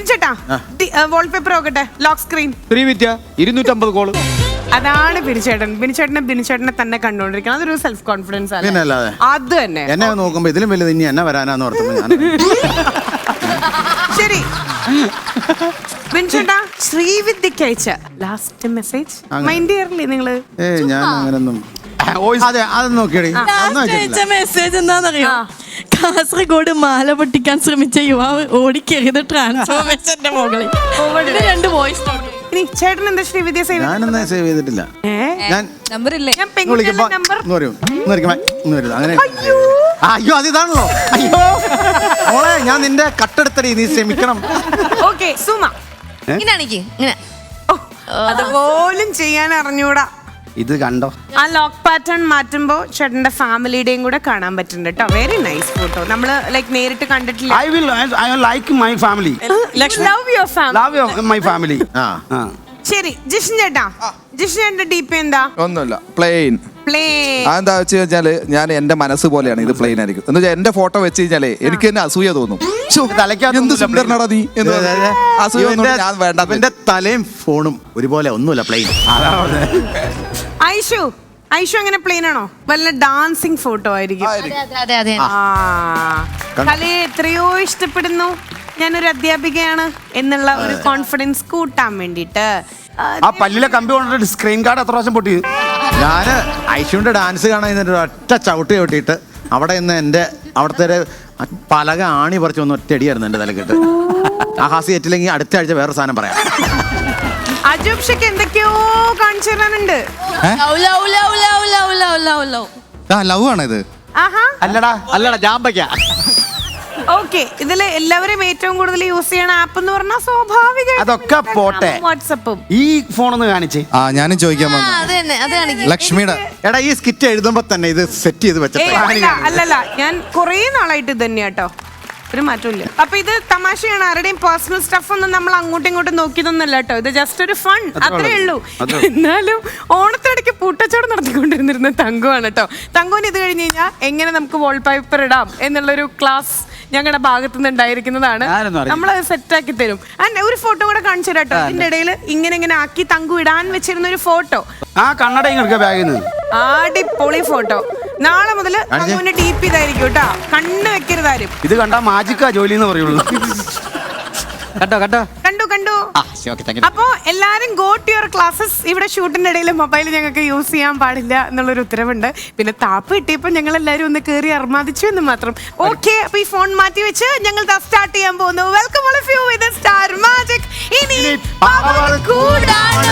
ബിൻചേട്ടാ wallpaper നോക്കട്ടെ lock screen Sreevidya ഇരുന്നൂറ്റമ്പത് call അതാണ് ബിനിച്ചേട്ടൻ ബിനിച്ചേട്ടനെ ബിനിച്ചേട്ടനെ തന്നെ കണ്ടുകൊണ്ടിരിക്കണം. അതൊരു സെൽഫ് കോൺഫിഡൻസ് ആണ് പിന്നെ അത് തന്നെ. എന്നെ നോക്കുമ്പോ ഇതിലും വലുത് ഇനി എന്നെ വരാനാന്ന് ഓർത്തു ഞാൻ ശരി. ബിനിച്ചേട്ടാ ശ്രീവിദ്യക്ക് അയച്ച ലാസ്റ്റ് മെസ്സേജ് അങ്ങനെ. മൈൻഡ് ചെയ്യാറില്ലേ നിങ്ങൾ? ഏ ഞാൻ അങ്ങനൊന്നും. അതെ അത് നോക്കിയടി. മെസ്സേജ് എന്താണെന്നറിയോ? ആ. കാസർഗോഡ് മാല പൊട്ടിക്കാൻ ശ്രമിച്ച യുവാവ് ഓടിക്കരുത് ട്രാൻസ്ഫോർമേഷന്റെ മുകളിൽ. ഇത് രണ്ട് വോയിസ് ഇനി ചേട്ടൻ എന്താ ശ്രീവിദ്യ സേവ് ഞാനൊന്നും സേവ് ചെയ്തിട്ടില്ല. ഞാൻ നമ്പർ ഇല്ലേ ഞാൻ വിളിക്കുമ്പോ വരും. വരും വരും. അങ്ങനെ ആ, അയ്യോ അത് ഇതാണല്ലോ അയ്യോ. മോളെ ഞാൻ നിന്റെ കട്ടെടുത്തടി നീ ക്ഷമിക്കണം ഓക്കെ സുമ. ഇങ്ങനെ ആണിക്ക് ഇങ്ങനെ. ഓ, അതുപോലും ചെയ്യാൻ അറിഞ്ഞൂടാ. ഇത് കണ്ടോ? ആ ലോക്ക് പാറ്റേൺ മാറ്റുമ്പോൾ ചേട്ടന്റെ ഫാമിലിയുടെയും കൂടെ കാണാൻ പറ്റുന്നുണ്ട് കേട്ടോ. വെരി നൈസ് ഫോട്ടോ നമ്മൾ ലൈക് നേരിട്ട് കണ്ടിട്ടില്ല. I will I like my family love your family love your my family ആ. ശരി ജിഷ്ണു ചേട്ടാ. ജിഷ്ണു ചേട്ടന്റെ ഡി പി എന്താ? ഒന്നുമില്ല. പ്ലെയിൻ പ്ലേ അതെന്താ വെച്ച് കഴിഞ്ഞാൽ ഞാൻ എന്റെ മനസ്സ് പോലെയാണ് ഇത് പ്ലെയിൻ ആയിരിക്കും. എന്ന് വെച്ചാൽ എന്റെ ഫോട്ടോ വെച്ച് കഴിഞ്ഞാൽ എനിക്ക് തന്നെ അസൂയ തോന്നും. എന്ത് സുന്ദരനാടാ നീ എന്ന് അസൂയ തോന്നുന്നു ഞാൻ വേണ്ട തലയും ഫോണും ഒരുപോലെ ഒന്നുമില്ല പ്ലെയിൻ ഐഷു ഐഷു അങ്ങനെ പ്ലെയിൻ ആണോ? വല്ല ഡാൻസിങ് ഫോട്ടോ ആയിരിക്കും. അതെ അതെ അതെ ആ. കലയെ എത്രയോ ഇഷ്ടപ്പെടുന്നു. ഞാനൊരു അധ്യാപികയാണ് എന്നുള്ള ഒരു കോൺഫിഡൻസ് കൂട്ടാൻ വേണ്ടിട്ട് ആ പല്ലിലെ കമ്പി കൊണ്ടിട്ട് സ്ക്രീൻ കാർഡ് എത്ര പ്രാവശ്യം പൊട്ടി. ഞാൻ ഐശുവിന്റെ ഡാൻസ് കാണാൻ ഒരു ഒറ്റ ചവിട്ടി ചവിട്ടിയിട്ട് അവിടെ നിന്ന് എന്റെ അവിടുത്തെ ഒരു പലക ആണി പറിച്ചു ഒന്ന് ഒറ്റ അടിയായിരുന്നു എന്റെ തലക്കിട്ട് ആ ഹാസി ഏറ്റില്ലെങ്കിൽ അടുത്ത ആഴ്ച വേറെ സാധനം പറയാം. അജുബ്ഷയ്ക്ക് എന്തൊക്കെയോ കാണിച്ചു ലവ് ആണോ ഇത്. അല്ലടാ അല്ലടാ ജാമ്പയ്ക്ക. ഓക്കെ ഇതിൽ എല്ലാവരും ഏറ്റവും കൂടുതൽ യൂസ് ചെയ്യണ ആപ്പ് എന്ന് പറഞ്ഞാൽ സ്വാഭാവിക അതൊക്കെ പോട്ടെ. വാട്സപ്പും ഈ ഫോണൊന്ന് കാണിച്ചേ. ആ ഞാനും ചോദിക്കാൻ വന്നു. അത് തന്നെ അത് കാണിക്ക്. ലക്ഷ്മിയുടെ. എടാ ഈ സ്കിറ്റ് എഴുതുമ്പോ തന്നെ ഇത് സെറ്റ് ചെയ്ത് വെച്ചിട്ട് അല്ലല്ല ഞാൻ കുറേ നാളായിട്ട് ഇത് തന്നെയാ കേട്ടോ ഒരു മാറ്റമില്ല. അപ്പൊ ഇത് തമാശയാണ്. ആരുടെയും പേഴ്സണൽ സ്റ്റഫ് ഒന്നും നമ്മൾ അങ്ങോട്ടും ഇങ്ങോട്ടും നോക്കിയതൊന്നല്ല കേട്ടോ. ഇത് ജസ്റ്റ് ഒരു ഫൺ അത്രേ ഉള്ളൂ. എന്നാലും ഓണത്തിനിടയ്ക്ക് പൂട്ടച്ചോട് നടത്തിക്കൊണ്ടിരുന്നിരുന്ന തങ്കുവാണ് കേട്ടോ. തങ്കുവിന് ഇത് കഴിഞ്ഞ് കഴിഞ്ഞാൽ എങ്ങനെ നമുക്ക് വാൾപേപ്പർ ഇടാം എന്നുള്ളൊരു ക്ലാസ് ഞങ്ങളുടെ ഭാഗത്തു നിന്ന് ഉണ്ടായിരിക്കുന്നതാണ്. നമ്മൾ സെറ്റ് ആക്കി തരും. ആൻഡ് ഒരു ഫോട്ടോ കൂടെ കാണിച്ചു തരാം കേട്ടോ. ഇതിന്റെ ഇടയിൽ ഇങ്ങനെ ഇങ്ങനെ ആക്കി തങ്കു ഇടാൻ വെച്ചിരുന്ന ഒരു ഫോട്ടോ ആ കണ്ണട ബാഗിൽ നിന്ന്. അടിപൊളി ഫോട്ടോ നാളെ മുതൽ തങ്കുവിന്റെ ഡി പി ഇതായിരിക്കും കേട്ടോ. കണ്ണ് വെക്കരുതാരും ഇത് കണ്ടാ മാജിക്കാ ജോലി എന്ന് പറയുള്ളൂ. കണ്ടോ കണ്ടോ? കണ്ടു കണ്ടു. ആ ശരി ഓക്കെ താങ്ക് അപ്പോ എല്ലാരും ഗോ ടു യുവർ ക്ലാസ്സസ് ഇവിടെ ഷൂട്ടിന്റെ ഇടയിൽ മൊബൈൽ ഞങ്ങൾക്ക് യൂസ് ചെയ്യാൻ പാടില്ല എന്നുള്ളൊരു ഉത്തരവുണ്ട്. പിന്നെ താപ്പ് കിട്ടിയപ്പോ ഞങ്ങൾ എല്ലാരും ഒന്ന് കേറി അർമാദിച്ചു എന്ന് മാത്രം. ഓക്കെ അപ്പൊ ഈ ഫോൺ മാറ്റി വെച്ച് ഞങ്ങൾ സ്റ്റാർട്ട് ചെയ്യാൻ പോകുന്നു. Welcome all of you with star magic ഇനി power കൂടാണ്.